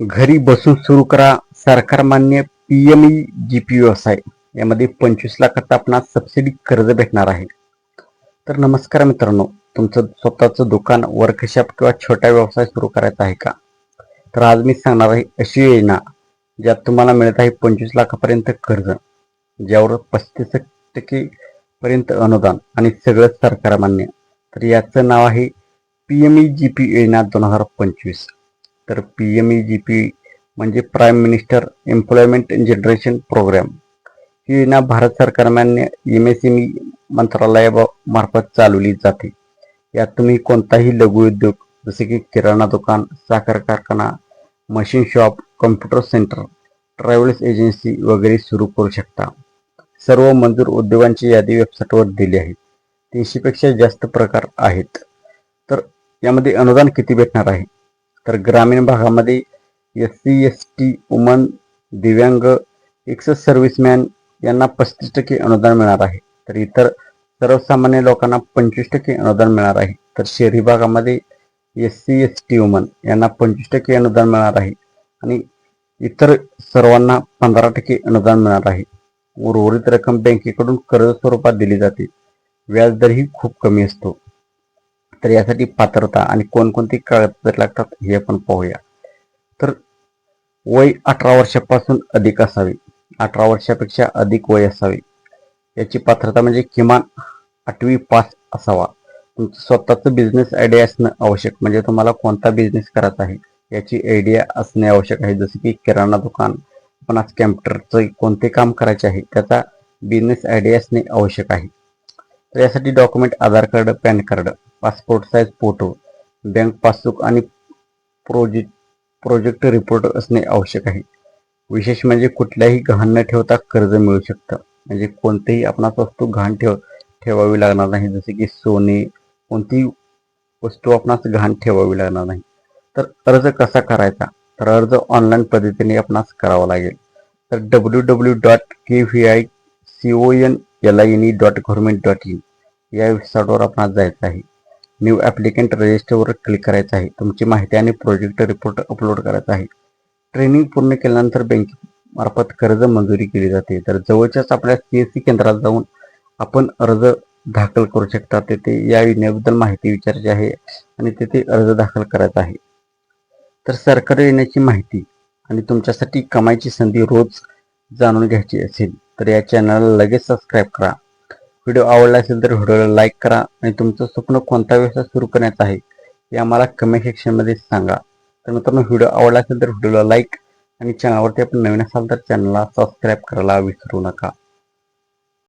घरी बसून सुरू करा सरकार मान्य पीएमई जीपी व्यवसाय यामध्ये पंचवीस लाखात आपणास सबसिडी कर्ज भेटणार आहे. तर नमस्कार मित्रांनो तुमचं स्वतःचं दुकान वर्कशॉप किंवा छोटा व्यवसाय सुरू करायचा आहे का? तर आज मी सांगणार आहे अशी योजना ज्यात तुम्हाला मिळत आहे पंचवीस लाखापर्यंत कर्ज ज्यावर पस्तीस टक्के पर्यंत अनुदान आणि सगळं सरकार मान्य. तर याचं नाव आहे P M E G P योजना दोन हजार पंचवीस. तर P M E G P म्हणजे prime minister employment generation programme ही योजना भारत सरकारमान्य एम एस एम ई मंत्रालयामार्फत चालवली जाते. यात तुम्ही कोणताही लघु उद्योग जसे की किराणा दुकान साखर कारखाना machine shop computer centre travels agency वगैरे सुरू करू शकता. सर्व मंजूर उद्योगांची यादी वेबसाईटवर दिली आहे. तीनशेपेक्षा जास्त प्रकार आहेत. तर यामध्ये अनुदान किती भेटणार आहे? तर ग्रामीण भागामध्ये S C S T woman दिव्यांग एक्स सर्व्हिसमॅन यांना पस्तीस टक्के अनुदान मिळणार आहे. तर इतर सर्वसामान्य लोकांना पंचवीस टक्के अनुदान मिळणार आहे. तर शहरी भागामध्ये S C S T woman यांना पंचवीस टक्के अनुदान मिळणार आहे आणि इतर सर्वांना पंधरा टक्के अनुदान मिळणार आहे. उर्वरित रक्कम बँकेकडून कर्ज स्वरूपात दिली जाते. व्याजदरही खूप कमी असतो. तर यासाठी पात्रता आणि कोणकोणती कागदपत्रे लागतात हे आपण पाहूया. तर वय अठरा वर्षापासून अधिक असावे. अठरा वर्षापेक्षा अधिक वय असावे. याची पात्रता म्हणजे किमान आठवी पास असावा. तुमचं स्वतःचं बिझनेस आयडिया असणं आवश्यक म्हणजे तुम्हाला कोणता बिझनेस करायचा आहे याची आयडिया असणे आवश्यक आहे. जसे की किराणा दुकान आपण आज कॅम्प्युटरचं कोणते काम करायचे आहे त्याचा बिझनेस आयडिया असणे आवश्यक आहे. तर यासाठी document Aadhaar card PAN card passport size photo bank passbook आणि प्रोजेक्ट प्रोजेक्ट रिपोर्ट असणे आवश्यक आहे. विशेष म्हणजे कुठल्याही गहाण न ठेवता कर्ज मिळू शकतं. म्हणजे कोणतेही आपणास वस्तू गहाण ठेव ठेवावी लागणार नाही. जसे की सोने कोणतीही वस्तू आपणास गहाण ठेवावी लागणार नाही. तर अर्ज कसा करायचा? तर अर्ज ऑनलाईन पद्धतीने आपणास करावा लागेल. तर W W dot K V I C O N L I N E dot government dot in या वेबसाईटवर आपण जायचं आहे. न्यू ॲप्लिकेंट रजिस्टरवर क्लिक करायचं आहे. तुमची माहिती आणि प्रोजेक्ट रिपोर्ट अपलोड करायचा आहे. ट्रेनिंग पूर्ण केल्यानंतर बँकेमार्फत कर्ज मंजुरी केली जाते. तर जवळच्याच आपल्या सी एस सी केंद्रात जाऊन आपण अर्ज दाखल करू शकता. तेथे या योजनेबद्दल माहिती विचारायची आहे आणि तेथे अर्ज दाखल करायचा आहे. तर सरकारी योजनेची माहिती आणि तुमच्यासाठी कमाईची संधी रोज जाणून घ्यायची असेल. तर या चॅनलला लगेच सबस्क्राईब करा. व्हिडिओ आवडला असेल तर व्हिडिओला लाईक करा आणि तुमचं स्वप्न कोणता व्यवसाय सुरू करण्याचा आहे हे आम्हाला कमेंट सेक्शनमध्ये सांगा. तर मित्रांनो व्हिडिओ आवडला असेल तर व्हिडिओला लाईक आणि चॅनलवरती आपण नवीन असाल तर चॅनलला सबस्क्राईब करायला विसरू नका.